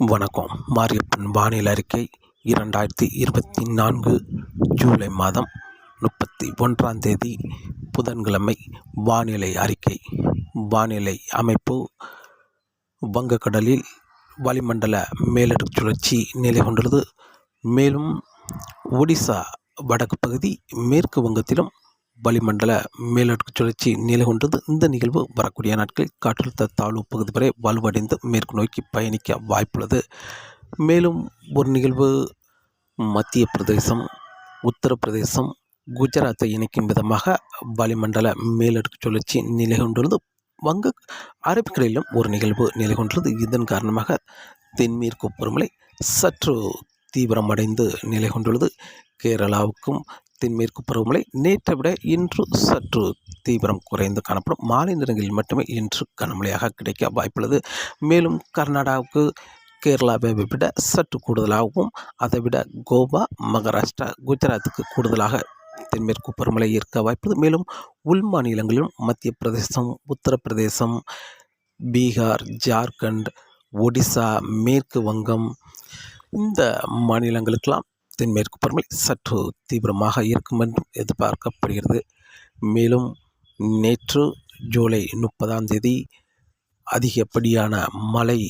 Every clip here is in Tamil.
வணக்கம். மாரியப்பன் வானிலை அறிக்கை இரண்டாயிரத்தி இருபத்தி நான்கு ஜூலை மாதம் முப்பத்தி ஒன்றாம் தேதி புதன்கிழமை. வானிலை அறிக்கை. வானிலை அமைப்பு வங்கக்கடலில் வளிமண்டல மேலடுக்கு சுழற்சி நிலை கொண்டுள்ளது. மேலும் ஒடிசா வடக்கு பகுதி மேற்கு வங்கத்திலும் வளிமண்டல மேலடுக்கு சுழற்சி நிலை கொண்டது. இந்த நிகழ்வு வரக்கூடிய நாட்களில் காற்றழுத்த தாழ்வு பகுதி வரை வலுவடைந்து மேற்கு நோக்கி பயணிக்க வாய்ப்புள்ளது. மேலும் ஒரு நிகழ்வு மத்திய பிரதேசம் உத்தரப்பிரதேசம் குஜராத்தை இணைக்கும் விதமாக வளிமண்டல மேலடுக்கு சுழற்சி நிலை கொண்டுள்ளது வங்க அரபிக்கடலிலும் ஒரு நிகழ்வு நிலை கொண்டுள்ளது இதன் காரணமாக தென்மேற்கு பருவமழை சற்று தீவிரமடைந்து நிலை கொண்டுள்ளது. கேரளாவுக்கும் தென்மேற்கு பருவமழை நேற்றை விட இன்று சற்று தீவிரம் குறைந்து காணப்படும். மாலை நேரங்களில் மட்டுமே இன்று கனமழையாக கிடைக்க வாய்ப்புள்ளது. மேலும் கர்நாடகாவுக்கு கேரளாவை விட சற்று கூடுதலாகவும் அதை விட கோவா மகாராஷ்டிரா குஜராத்துக்கு கூடுதலாக தென்மேற்கு பருவமழை இருக்க வாய்ப்புள்ளது. மேலும் உள் மாநிலங்களிலும் மத்திய பிரதேசம் உத்தரப்பிரதேசம் பீகார் ஜார்க்கண்ட் ஒடிசா மேற்கு வங்கம் இந்த மாநிலங்களுக்கெல்லாம் தென்மேற்கு பருவமழை சற்று தீவிரமாக இருக்கும் என்றும் எதிர்பார்க்கப்படுகிறது. மேலும் நேற்று ஜூலை முப்பதாம் தேதி அதிகப்படியான மழை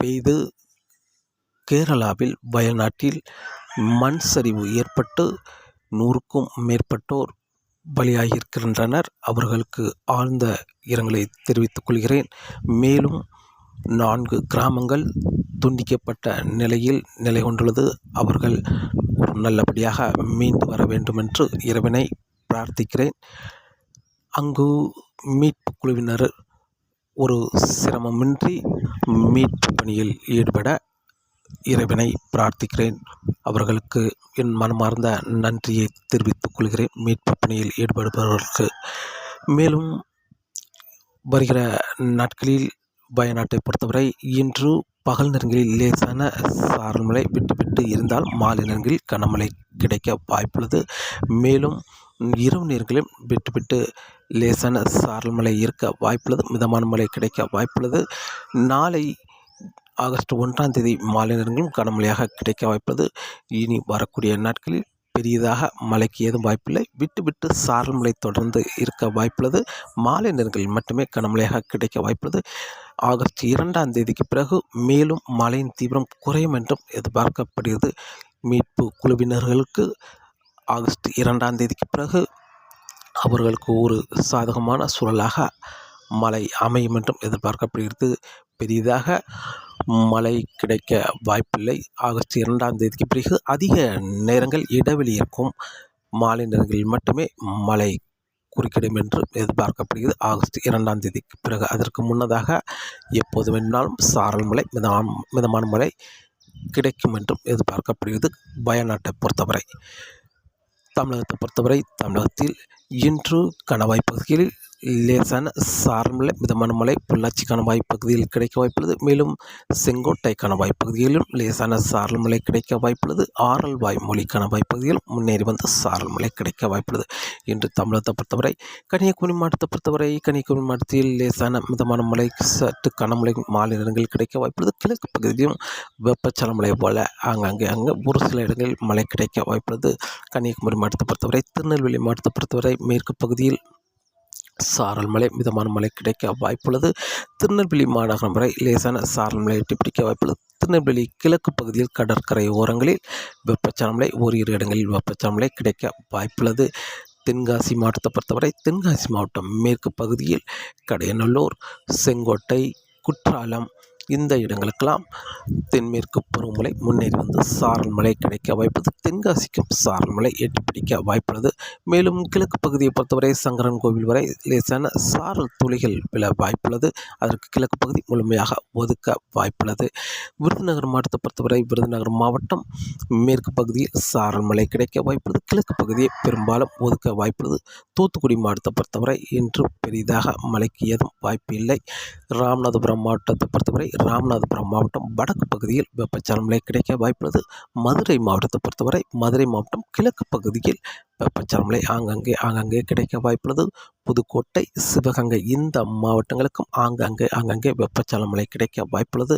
பெய்து கேரளாவில் வயநாட்டில் மண் சரிவு ஏற்பட்டு நூறுக்கும் மேற்பட்டோர் பலியாகியிருக்கின்றனர். அவர்களுக்கு ஆழ்ந்த இரங்கலை தெரிவித்துக் கொள்கிறேன். மேலும் நான்கு கிராமங்கள் துண்டிக்கப்பட்ட நிலையில் நிலை கொண்டுள்ளது. அவர்கள் நல்லபடியாக மீண்டு வர வேண்டும் என்று இறைவனை பிரார்த்திக்கிறேன். அங்கு மீட்பு குழுவினர் ஒரு சிரமமின்றி மீட்பு பணியில் ஈடுபட இறைவனை பிரார்த்திக்கிறேன். அவர்களுக்கு என் மனமார்ந்த நன்றியை தெரிவித்துக் கொள்கிறேன். மீட்பு பணியில் ஈடுபடுபவர்களுக்கு. மேலும் வருகிற நாட்களில் வயநாட்டை பொறுத்தவரை இன்று பகல் நேரங்களில் லேசான சாரல் மழை விட்டு விட்டு இருந்தால் மாலை நேரங்களில் கனமழை கிடைக்க வாய்ப்புள்ளது. மேலும் இரவு நேரங்களிலும் விட்டு விட்டு லேசான சாரல் மழை இருக்க வாய்ப்புள்ளது. மிதமான மழை கிடைக்க வாய்ப்புள்ளது. நாளை ஆகஸ்ட் ஒன்றாம் தேதி மாலை நேரங்களும் கனமழையாக கிடைக்க வாய்ப்புள்ளது. இனி வரக்கூடிய நாட்களில் பெரியதாக மழைக்கு ஏதும் வாய்ப்பில்லை. விட்டு விட்டு சாரல் மழை தொடர்ந்து இருக்க வாய்ப்புள்ளது. மாலை நேரங்களில் மட்டுமே கனமழையாக கிடைக்க வாய்ப்புள்ளது. ஆகஸ்ட் இரண்டாம் தேதிக்கு பிறகு மேலும் மழையின் தீவிரம் குறையும் என்றும் எதிர்பார்க்கப்படுகிறது. மீட்பு குழுவினர்களுக்கு ஆகஸ்ட் இரண்டாம் தேதிக்கு பிறகு அவர்களுக்கு ஒரு சாதகமான சூழலாக மழை அமையும் என்றும் எதிர்பார்க்கப்படுகிறது. பெரிதாக மழை கிடைக்க வாய்ப்பில்லை. ஆகஸ்ட் இரண்டாம் தேதிக்கு பிறகு அதிக நேரங்கள் இடைவெளி இருக்கும். மாலை நேரங்களில் மட்டுமே மழை குறுக்கிடும் என்று எதிர்பார்க்கப்படுகிறது. ஆகஸ்ட் இரண்டாம் தேதிக்கு பிறகு அதற்கு முன்னதாக எப்போது வேண்டுமானாலும் சாரல் மழை மிதமான மிதமான மழை கிடைக்கும் என்றும் எதிர்பார்க்கப்படுகிறது. வயநாட்டை பொறுத்தவரை தமிழகத்தை பொறுத்தவரை தமிழகத்தில் இன்று கணவாய் பகுதிகளில் லேசான சாரல் மிதமான மழை பொள்ளாச்சிக்கான வாய்ப்பகுதியில் கிடைக்க வாய்ப்புள்ளது. மேலும் செங்கோட்டை கணவாய் பகுதியிலும் லேசான சாரல் மழை கிடைக்க வாய்ப்புள்ளது. ஆரல் வாய்மொழிக்கான வாய்ப்பகுதியில் முன்னேறி வந்து சாரல் மழை கிடைக்க வாய்ப்புள்ளது. இன்று தமிழகத்தை பொறுத்தவரை கன்னியாகுமரி மாவட்டத்தை பொறுத்தவரை கன்னியாகுமரி மாவட்டத்தில் லேசான மிதமான மழை சற்று கனமழை மாலை நேரங்களில் கிடைக்க வாய்ப்புள்ளது. கிழக்கு பகுதியிலும் வெப்பச்சல மழை போல ஆங்காங்கே அங்கே ஒரு சில இடங்களில் மழை கிடைக்க வாய்ப்புள்ளது. கன்னியாகுமரி மாவட்டத்தை பொறுத்தவரை திருநெல்வேலி மாவட்டத்தை பொறுத்தவரை மேற்கு பகுதியில் சாரல் மழை மிதமான மழை கிடைக்க வாய்ப்புள்ளது. திருநெல்வேலி மாநகரம் வரை லேசான சாரல் மழை எட்டி பிடிக்க வாய்ப்புள்ளது. திருநெல்வேலி கிழக்கு பகுதியில் கடற்கரை ஓரங்களில் வெப்பச்சலமலை ஓரிரு இடங்களில் வெப்பச்சலமலை கிடைக்க வாய்ப்புள்ளது. தென்காசி மாவட்டத்தை பொறுத்தவரை தென்காசி மாவட்டம் மேற்கு பகுதியில் கடையநல்லூர் செங்கோட்டை குற்றாலம் இந்த இடங்களுக்கெல்லாம் தென்மேற்கு பருவமழை முன்னேறி வந்து சாரல் மழை கிடைக்க வாய்ப்புள்ளது. தென்காசிக்கும் சாரல் மழை எட்டி பிடிக்க வாய்ப்புள்ளது. மேலும் கிழக்கு பகுதியை பொறுத்தவரை சங்கரன் கோவில் வரை லேசான சாரல் துளிகள் விழ வாய்ப்புள்ளது. அதற்கு கிழக்கு பகுதி முழுமையாக ஒதுக்க வாய்ப்புள்ளது. விருதுநகர் மாவட்டத்தை பொறுத்தவரை விருதுநகர் மாவட்டம் மேற்கு பகுதியில் சாரல் மழை கிடைக்க வாய்ப்புள்ளது. கிழக்கு பகுதியை பெரும்பாலும் ஒதுக்க வாய்ப்புள்ளது. தூத்துக்குடி மாவட்டத்தை பொறுத்தவரை இன்று பெரிதாக மழைக்கு ஏதும் வாய்ப்பு இல்லை ராமநாதபுரம் மாவட்டத்தை பொறுத்தவரை ராமநாதபுரம் மாவட்டம் வடக்கு பகுதியில் வெப்பச்சலன கிடைக்க வாய்ப்புள்ளது. மதுரை மாவட்டத்தை பொறுத்தவரை மதுரை மாவட்டம் கிழக்கு பகுதியில் வெப்பச்சலன மழை ஆங்காங்கே ஆங்காங்கே கிடைக்க வாய்ப்புள்ளது. புதுக்கோட்டை சிவகங்கை இந்த மாவட்டங்களுக்கும் ஆங்காங்கே ஆங்காங்கே வெப்பச்சலன மழை கிடைக்க வாய்ப்புள்ளது.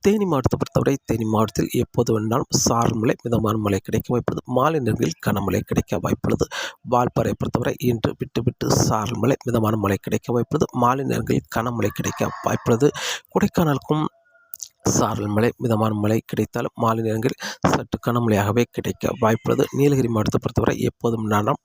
தேனி மாவட்டத்தை பொறுத்தவரை தேனி மாவட்டத்தில் எப்போது வேணாலும் சாரல் மழை மிதமான மழை கிடைக்க வாய்ப்புள்ளது. மாலை நேரங்களில் கனமழை கிடைக்க வாய்ப்புள்ளது. வால்பாறை பொறுத்தவரை இன்று விட்டு விட்டு சாரல் மழை மிதமான மழை கிடைக்க வாய்ப்புள்ளது. மாலை நேரங்களில் கனமழை கிடைக்க வாய்ப்புள்ளது. கொடைக்கானலுக்கும் சாரல் மழை மிதமான மழை கிடைத்தாலும் மாலை நேரங்களில் சற்று கனமழையாகவே கிடைக்க வாய்ப்புள்ளது. நீலகிரி மாவட்டத்தை பொறுத்தவரை எப்போதும் நானும்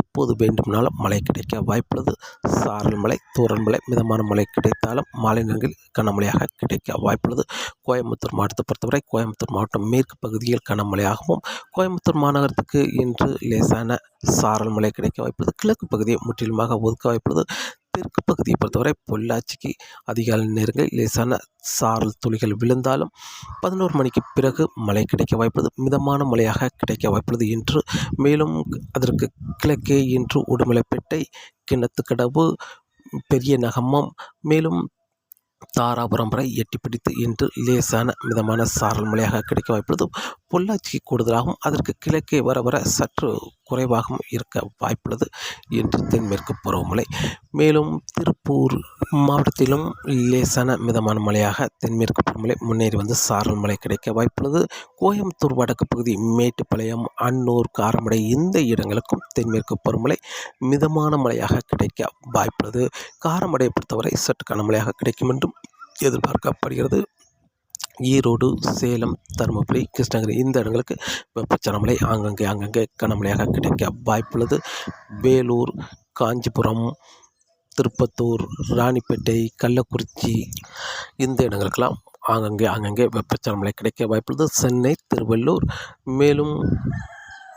எப்போது வேண்டுமானாலும் மழை கிடைக்க வாய்ப்புள்ளது. சாரல் மழை தூரல் மழை மிதமான மழை கிடைத்தாலும் மாலை நேரங்களில் கனமழையாக கிடைக்க வாய்ப்புள்ளது. கோயம்புத்தூர் மாவட்டத்தை பொறுத்தவரை கோயம்புத்தூர் மாவட்டம் மேற்கு பகுதியில் கனமழையாகவும் கோயம்புத்தூர் மாநகரத்துக்கு இன்று லேசான சாரல் மழை கிடைக்க வாய்ப்புள்ளது. கிழக்கு பகுதியை முற்றிலுமாக ஒதுக்க வாய்ப்புள்ளது. தெற்கு பகுதியை பொறுத்தவரை பொள்ளாச்சிக்கு அதிகாலை நேரங்களில் லேசான சாரல் துளிகள் விழுந்தாலும் பதினோரு மணிக்கு பிறகு மழை கிடைக்க வாய்ப்புள்ளது. மிதமான மழையாக கிடைக்க வாய்ப்புள்ளது என்று மேலும் அதற்கு கிழக்கே இன்று உடுமலைப்பேட்டை கிணத்துக்கடவு பெரிய நகமம் மேலும் தாராபுரம் வரை எட்டி பிடித்து இன்று லேசான மிதமான சாரல் மழையாக கிடைக்க வாய்ப்புள்ளது. பொள்ளாச்சிக்கு கூடுதலாகவும் அதற்கு கிழக்கே வர வர சற்று குறைவாகவும் இருக்க வாய்ப்புள்ளது. என்று தென்மேற்கு பருவமழை மேலும் திருப்பூர் மாவட்டத்திலும் லேசான மிதமான மழையாக தென்மேற்கு பருவமழை முன்னேறி வந்து சாரல் மழை கிடைக்க வாய்ப்புள்ளது. கோயம்புத்தூர் வடக்கு பகுதி மேட்டுப்பாளையம் அன்னூர் காரமடை இந்த இடங்களுக்கும் தென்மேற்கு பருவமழை மிதமான மழையாக கிடைக்க வாய்ப்புள்ளது. காரமடையை பொறுத்தவரை சற்று கனமழையாக கிடைக்கும் என்றும் எதிர்பார்க்கப்படுகிறது. ஈரோடு சேலம் தருமபுரி கிருஷ்ணகிரி இந்த இடங்களுக்கு வெப்பச்சலமழை ஆங்கங்கே ஆங்கங்கே கனமழையாக கிடைக்க வாய்ப்புள்ளது. வேலூர் காஞ்சிபுரம் திருப்பத்தூர் ராணிப்பேட்டை கள்ளக்குறிச்சி இந்த இடங்களுக்கெல்லாம் ஆங்கங்கே ஆங்கங்கே வெப்பச்சலமலை கிடைக்க வாய்ப்புள்ளது. சென்னை திருவள்ளூர் மேலும்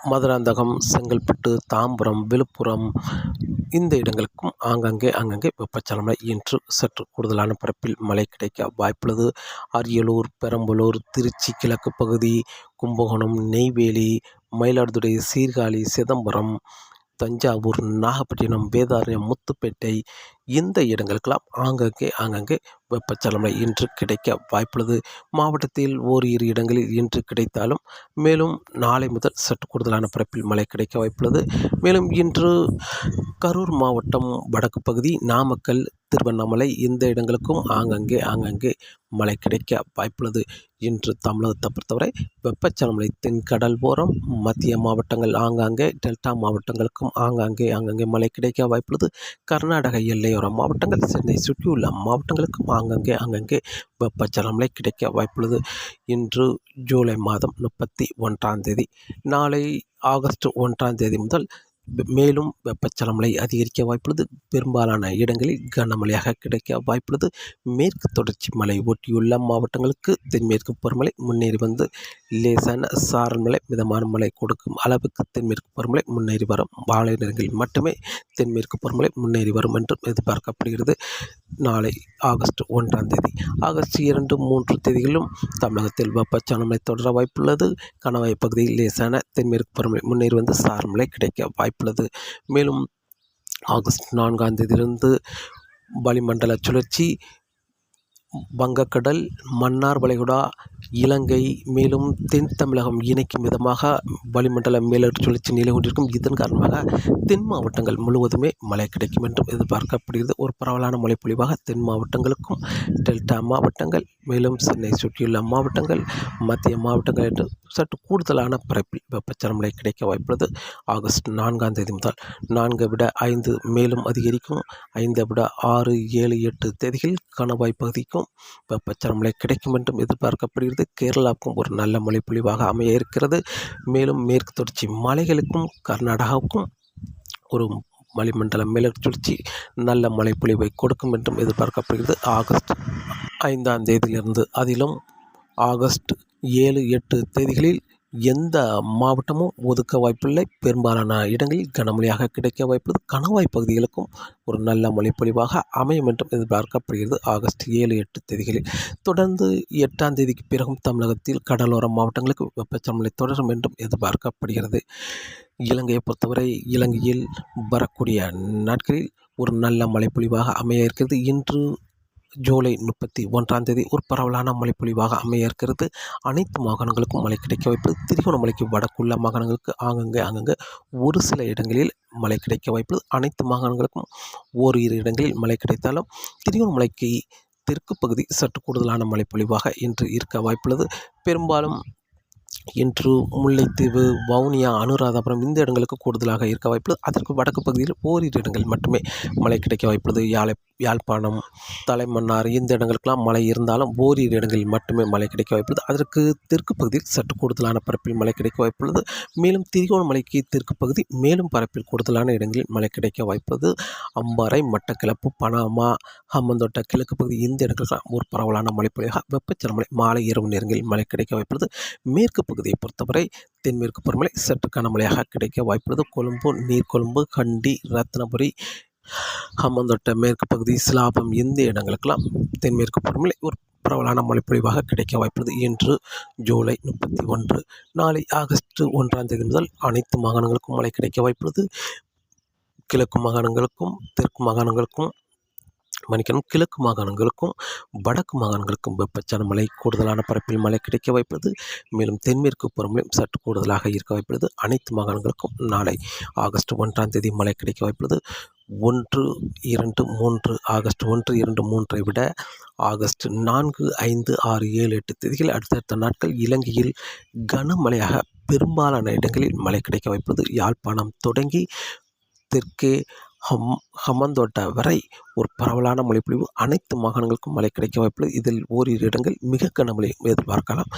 மதுராந்தகம் செங்கல்பட்டு தாம்பரம் விழுப்புரம் இந்த இடங்களுக்கும் ஆங்காங்கே ஆங்காங்கே வெப்பச்சலனம் இன்று சற்று கூடுதலான பரப்பில் மழை கிடைக்க வாய்ப்புள்ளது. அரியலூர் பெரம்பலூர் திருச்சி கிழக்கு பகுதி கும்பகோணம் நெய்வேலி மயிலாடுதுறை சீர்காழி சிதம்பரம் தஞ்சாவூர் நாகப்பட்டினம் வேதாரண்யம் முத்துப்பேட்டை இந்த இடங்களுக்கெல்லாம் ஆங்கங்கே ஆங்கங்கே வெப்பச்சலனை இன்று கிடைக்க வாய்ப்புள்ளது. மாவட்டத்தில் ஓரிரு இடங்களில் இன்று கிடைத்தாலும் மேலும் நாளை முதல் சற்று கூடுதலான பரப்பில் மழை கிடைக்க வாய்ப்புள்ளது. மேலும் இன்று கரூர் மாவட்டம் வடக்கு பகுதி நாமக்கல் திருவண்ணாமலை இந்த இடங்களுக்கும் ஆங்கங்கே ஆங்கங்கே மழை கிடைக்க வாய்ப்புள்ளது இன்று தமிழகத்தை பொறுத்தவரை வெப்பச்சலமலை தென்கடல் ஓரம் மத்திய மாவட்டங்கள் ஆங்காங்கே டெல்டா மாவட்டங்களுக்கும் ஆங்காங்கே ஆங்காங்கே மழை கிடைக்க வாய்ப்புள்ளது. கர்நாடக எல்லையோர மாவட்டங்கள் சென்னை சுற்றியுள்ள மாவட்டங்களுக்கும் ஆங்காங்கே ஆங்காங்கே வெப்பச்சலமலை கிடைக்க வாய்ப்புள்ளது இன்று ஜூலை மாதம் முப்பத்தி ஒன்றாம் தேதி. நாளை ஆகஸ்ட் ஒன்றாம் தேதி முதல் மேலும் வெப்பச்சலமலை அதிகரிக்க வாய்ப்புள்ளது. பெரும்பாலான இடங்களில் கனமழையாக கிடைக்க வாய்ப்புள்ளது. மேற்கு தொடர்ச்சி மலை ஒட்டியுள்ள மாவட்டங்களுக்கு தென்மேற்கு பருவமழை முன்னேறி வந்து லேசான சாரல் மழை மிதமான மழை கொடுக்கும் அளவுக்கு தென்மேற்கு பருவமழை முன்னேறி வரும். மாலை நேரங்களில் மட்டுமே தென்மேற்கு பருவமழை முன்னேறி வரும் என்றும் எதிர்பார்க்கப்படுகிறது. நாளை ஆகஸ்ட் ஒன்றாம் தேதி. ஆகஸ்ட் இரண்டு மூன்று தேதிகளிலும் தமிழகத்தில் வெப்பச்சலனமழை தொடர வாய்ப்புள்ளது. கணவாய் பகுதியில் லேசான தென்மேற்கு பருவமழை முன்னேறி வந்து சாரல் கிடைக்க வாய்ப்புள்ளது. மேலும் ஆகஸ்ட் நான்காம் தேதியிலிருந்து வளிமண்டல சுழற்சி வங்கக்கடல் மன்னார் வளைகுடா இலங்கை மேலும் தென் தமிழகம் இணைக்கும் விதமாக வளிமண்டல மேலடுக்கு சுழற்சி நிலை கொண்டிருக்கும். இதன் காரணமாக தென் மாவட்டங்கள் முழுவதுமே மழை கிடைக்கும் என்றும் எதிர்பார்க்கப்படுகிறது. ஒரு பரவலான மழை பொழிவாக தென் மாவட்டங்களுக்கும் டெல்டா மாவட்டங்கள் மேலும் சென்னை சுற்றியுள்ள மாவட்டங்கள் மத்திய மாவட்டங்கள் என்று சற்று கூடுதலான பரப்பில் வெப்பச்சலன மழை கிடைக்க வாய்ப்புள்ளது. ஆகஸ்ட் நான்காம் தேதி முதல் நான்கை விட ஐந்து மேலும் அதிகரிக்கும். ஐந்தை விட ஆறு ஏழு எட்டு தேதிகளில் கணவாய் பகுதிக்கும் வெப்பச்சலன மழை கிடைக்கும் என்றும் எதிர்பார்க்கப்படுகிறது. கேரளாவுக்கும் ஒரு நல்ல மழை பொழிவாக அமைய இருக்கிறது மேலும் மேற்கு தொடர்ச்சி மலைகளுக்கும் கர்நாடகாவுக்கும் ஒரு வளிமண்டல மேலடுக்கு சுழற்சி நல்ல மழை பொழிவை கொடுக்கும் என்றும் எதிர்பார்க்கப்படுகிறது. ஆகஸ்ட் ஐந்தாம் தேதியிலிருந்து அதிலும் ஆகஸ்ட் ஏழு எட்டு தேதிகளில் எந்த மாவட்டமும் ஒதுக்க வாய்ப்பில்லை. பெரும்பாலான இடங்களில் கனமழையாக கிடைக்க வாய்ப்புள்ளது கணவாய் பகுதிகளுக்கும் ஒரு நல்ல மழைப்பொழிவாக அமையும் என்றும் எதிர்பார்க்கப்படுகிறது. ஆகஸ்ட் ஏழு எட்டு தேதிகளில் தொடர்ந்து எட்டாம் தேதிக்கு பிறகும் தமிழகத்தில் கடலோர மாவட்டங்களுக்கு வெப்பச்சமலை தொடரும் என்றும் எதிர்பார்க்கப்படுகிறது. இலங்கையை பொறுத்தவரை இலங்கையில் வரக்கூடிய நாட்களில் ஒரு நல்ல மழைப்பொழிவாக அமைய இருக்கிறது. இன்று ஜூலை முப்பத்தி ஒன்றாம் தேதி ஒரு பரவலான மழைப்பொழிவாக அமைய இருக்கிறது அனைத்து மாகாணங்களுக்கும் மழை கிடைக்க வாய்ப்பு திருகோணமலைக்கு வடக்குள்ள மாகாணங்களுக்கு ஆங்கங்கே ஆங்கங்கே ஒரு சில இடங்களில் மழை கிடைக்க வாய்ப்பு அனைத்து மாகாணங்களுக்கும் ஓரிரு இடங்களில் மழை கிடைத்தாலும் திருகோணமலைக்கு தெற்கு பகுதி சற்று கூடுதலான மழைப்பொழிவாக இன்று இருக்க வாய்ப்புள்ளது. பெரும்பாலும் இன்று முல்லைத்தீவு வவுனியா அனுராதபுரம் இந்த இடங்களுக்கு கூடுதலாக இருக்க வாய்ப்புள்ளது. அதற்கு வடக்கு பகுதியில் ஓரிரு இடங்கள் மட்டுமே மழை கிடைக்க வாய்ப்புள்ளது. யாழை யாழ்ப்பாணம் தலைமன்னார் இந்த இடங்களுக்கெல்லாம் மழை இருந்தாலும் ஓரிரு இடங்களில் மட்டுமே மழை கிடைக்க வாய்ப்புள்ளது. அதற்கு தெற்கு பகுதியில் சற்று கூடுதலான பரப்பில் மழை கிடைக்க வாய்ப்புள்ளது. மேலும் திரிகோணமலைக்கு தெற்கு பகுதி மேலும் பரப்பில் கூடுதலான இடங்களில் மழை கிடைக்க வாய்ப்புள்ளது. அம்பாறை மட்டக்கிளப்பு பனாமா ஹம்மந்தோட்ட கிழக்கு பகுதி இந்த இடங்களுக்கெல்லாம் ஒரு பரவலான மழைப்பொழிவாக வெப்பச்சலமலை மாலை இரவு நேரங்களில் மழை கிடைக்க வாய்ப்புள்ளது. மேற்கு பகுதியை பொறுத்தவரை தென்மேற்கு பருவமழை சற்று கனமழையாக கிடைக்க வாய்ப்புள்ளது. கொழும்பு நீர்கொழும்பு கண்டி ரத்னபுரி ஹம்மந்தோட்ட மேற்கு பகுதி சிலாபம் இந்த இடங்களுக்கெல்லாம் தென்மேற்கு பருவமழை ஒரு பரவலான மழைப்பொழிவாக கிடைக்க வாய்ப்புள்ளது இன்று ஜூலை முப்பத்தி ஒன்று நாளை ஆகஸ்ட் ஒன்றாம் தேதி முதல் அனைத்து மாகாணங்களுக்கும் மழை கிடைக்க வாய்ப்புள்ளது. கிழக்கு மாகாணங்களுக்கும் தெற்கு மாகாணங்களுக்கும் மன்னிக்கணும். கிழக்கு மாகாணங்களுக்கும் வடக்கு மாகாணங்களுக்கும் வெப்பச்சலன மழை கூடுதலான பரப்பில் மழை கிடைக்க வாய்ப்புள்ளது. மேலும் தென்மேற்கு பருவமழையும் சற்று கூடுதலாக இருக்க வாய்ப்புள்ளது. அனைத்து மாகாணங்களுக்கும் நாளை ஆகஸ்ட் ஒன்றாம் தேதி மழை கிடைக்க வாய்ப்புள்ளது. ஒன்று இரண்டு மூன்று ஆகஸ்ட் ஒன்று இரண்டு மூன்றை விட ஆகஸ்ட் நான்கு ஐந்து ஆறு ஏழு எட்டு தேதிகள் அடுத்தடுத்த நாட்கள் இலங்கையில் கனமழையாக பெரும்பாலான இடங்களில் மழை கிடைக்க வாய்ப்புள்ளது. யாழ்ப்பாணம் தொடங்கி தெற்கே ஹம் ஹமந்தோட்டா வரை ஒரு பரவலான மழைப்பொழிவு அனைத்து மாகாணங்களுக்கும் மழை கிடைக்க வாய்ப்புள்ளது. இதில் ஓரிரு இடங்கள் மிக கனமழை எதிர்பார்க்கலாம்.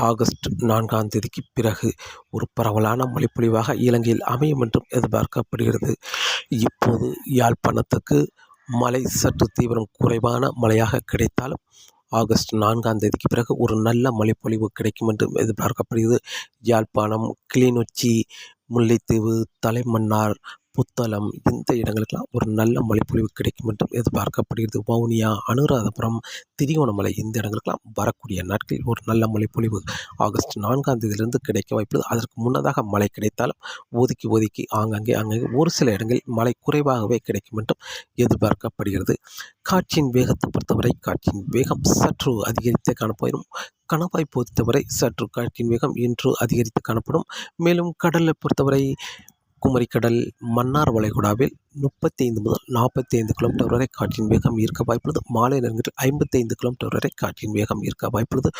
ஆகஸ்ட் நான்காம் தேதிக்கு பிறகு ஒரு பரவலான மழைப்பொழிவாக இலங்கையில் அமையும் என்றும் எதிர்பார்க்கப்படுகிறது. இப்போது யாழ்ப்பாணத்துக்கு மழை சற்று தீவிரம் குறைவான மழையாக கிடைத்தாலும் ஆகஸ்ட் நான்காம் தேதிக்கு பிறகு ஒரு நல்ல மழைப்பொழிவு கிடைக்கும் என்றும் எதிர்பார்க்கப்படுகிறது. யாழ்ப்பாணம் கிளிநொச்சி முல்லைத்தீவு தலைமன்னார் புத்தளம் இந்த இடங்களுக்கெல்லாம் ஒரு நல்ல மழைப்பொழிவு கிடைக்கும் என்றும் எதிர்பார்க்கப்படுகிறது. வவுனியா அனுராதபுரம் திரிகோணமலை இந்த இடங்களுக்கெல்லாம் வரக்கூடிய நாட்களில் ஒரு நல்ல மழைப்பொழிவு ஆகஸ்ட் நான்காம் தேதியிலிருந்து கிடைக்க வாய்ப்புள்ளது. அதற்கு முன்னதாக மழை கிடைத்தாலும் ஒதுக்கி ஒதுக்கி ஆங்காங்கே ஆங்காங்கே ஒரு சில இடங்களில் மழை குறைவாகவே கிடைக்கும் என்றும் எதிர்பார்க்கப்படுகிறது. காற்றின் வேகத்தை பொறுத்தவரை காற்றின் வேகம் சற்று அதிகரித்தே காணப்போயிடும் கணவாய் பொறுத்தவரை சற்று காற்றின் வேகம் இன்று அதிகரித்து காணப்படும். மேலும் கடலை பொறுத்தவரை குமரிக்கடல் மன்னார் வளைகுடாவில் முப்பத்தி ஐந்து முதல் நாற்பத்தி ஐந்து கிலோமீட்டர் வரை காற்றின் வேகம் இருக்க வாய்ப்புள்ளது. மாலை நேரங்களில் ஐம்பத்தி ஐந்து கிலோமீட்டர் வரை காற்றின் வேகம் இருக்க வாய்ப்புள்ளது.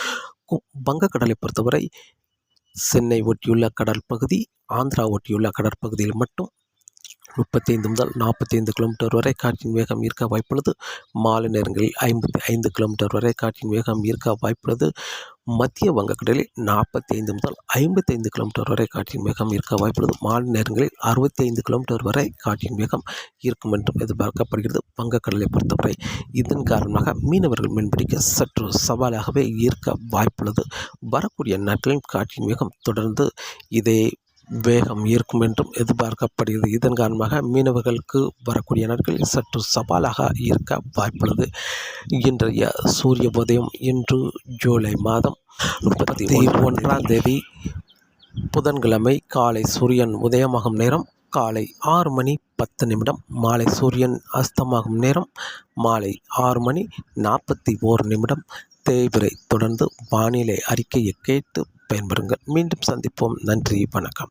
வங்கக்கடலை பொறுத்தவரை சென்னை ஒட்டியுள்ள கடற்பகுதி ஆந்திரா ஒட்டியுள்ள கடற்பகுதியில் மட்டும் முப்பத்தைந்து முதல் நாற்பத்தைந்து கிலோமீட்டர் வரை காற்றின் வேகம் இருக்க வாய்ப்புள்ளது. மாலை நேரங்களில் ஐம்பத்தி ஐந்து கிலோமீட்டர் வரை காற்றின் வேகம் ஈர்க்க வாய்ப்புள்ளது. மத்திய வங்கக்கடலில் நாற்பத்தைந்து முதல் ஐம்பத்தைந்து கிலோமீட்டர் வரை காற்றின் வேகம் இருக்க வாய்ப்புள்ளது. மாலை நேரங்களில் அறுபத்தைந்து கிலோமீட்டர் வரை காற்றின் வேகம் இருக்கும் என்றும் எதிர்பார்க்கப்படுகிறது வங்கக்கடலை பொறுத்தவரை. இதன் காரணமாக மீனவர்கள் மீன்பிடிக்க சற்று சவாலாகவே ஈர்க்க வாய்ப்புள்ளது. வரக்கூடிய நாட்களில் காற்றின் வேகம் தொடர்ந்து இதே வேகம் இருக்கும் என்றும் எதிர்பார்க்கப்படுகிறது. இதன் காரணமாக மீனவர்களுக்கு வரக்கூடிய நாட்களில் சற்று சவாலாக இருக்க வாய்ப்புள்ளது. இன்றைய சூரிய உதயம் இன்று ஜூலை மாதம் முப்பத்தி ஒன்றாம் தேதி புதன்கிழமை காலை சூரியன் உதயமாகும் நேரம் காலை ஆறு மணி பத்து நிமிடம் மாலை சூரியன் அஸ்தமாகும் நேரம் மாலை ஆறு மணி நாற்பத்தி ஓரு நிமிடம். தேய்பிரை தொடர்ந்து வானிலை அறிக்கையை கேட்டு பயன்பெறுங்கள். மீண்டும் சந்திப்போம். நன்றி வணக்கம்.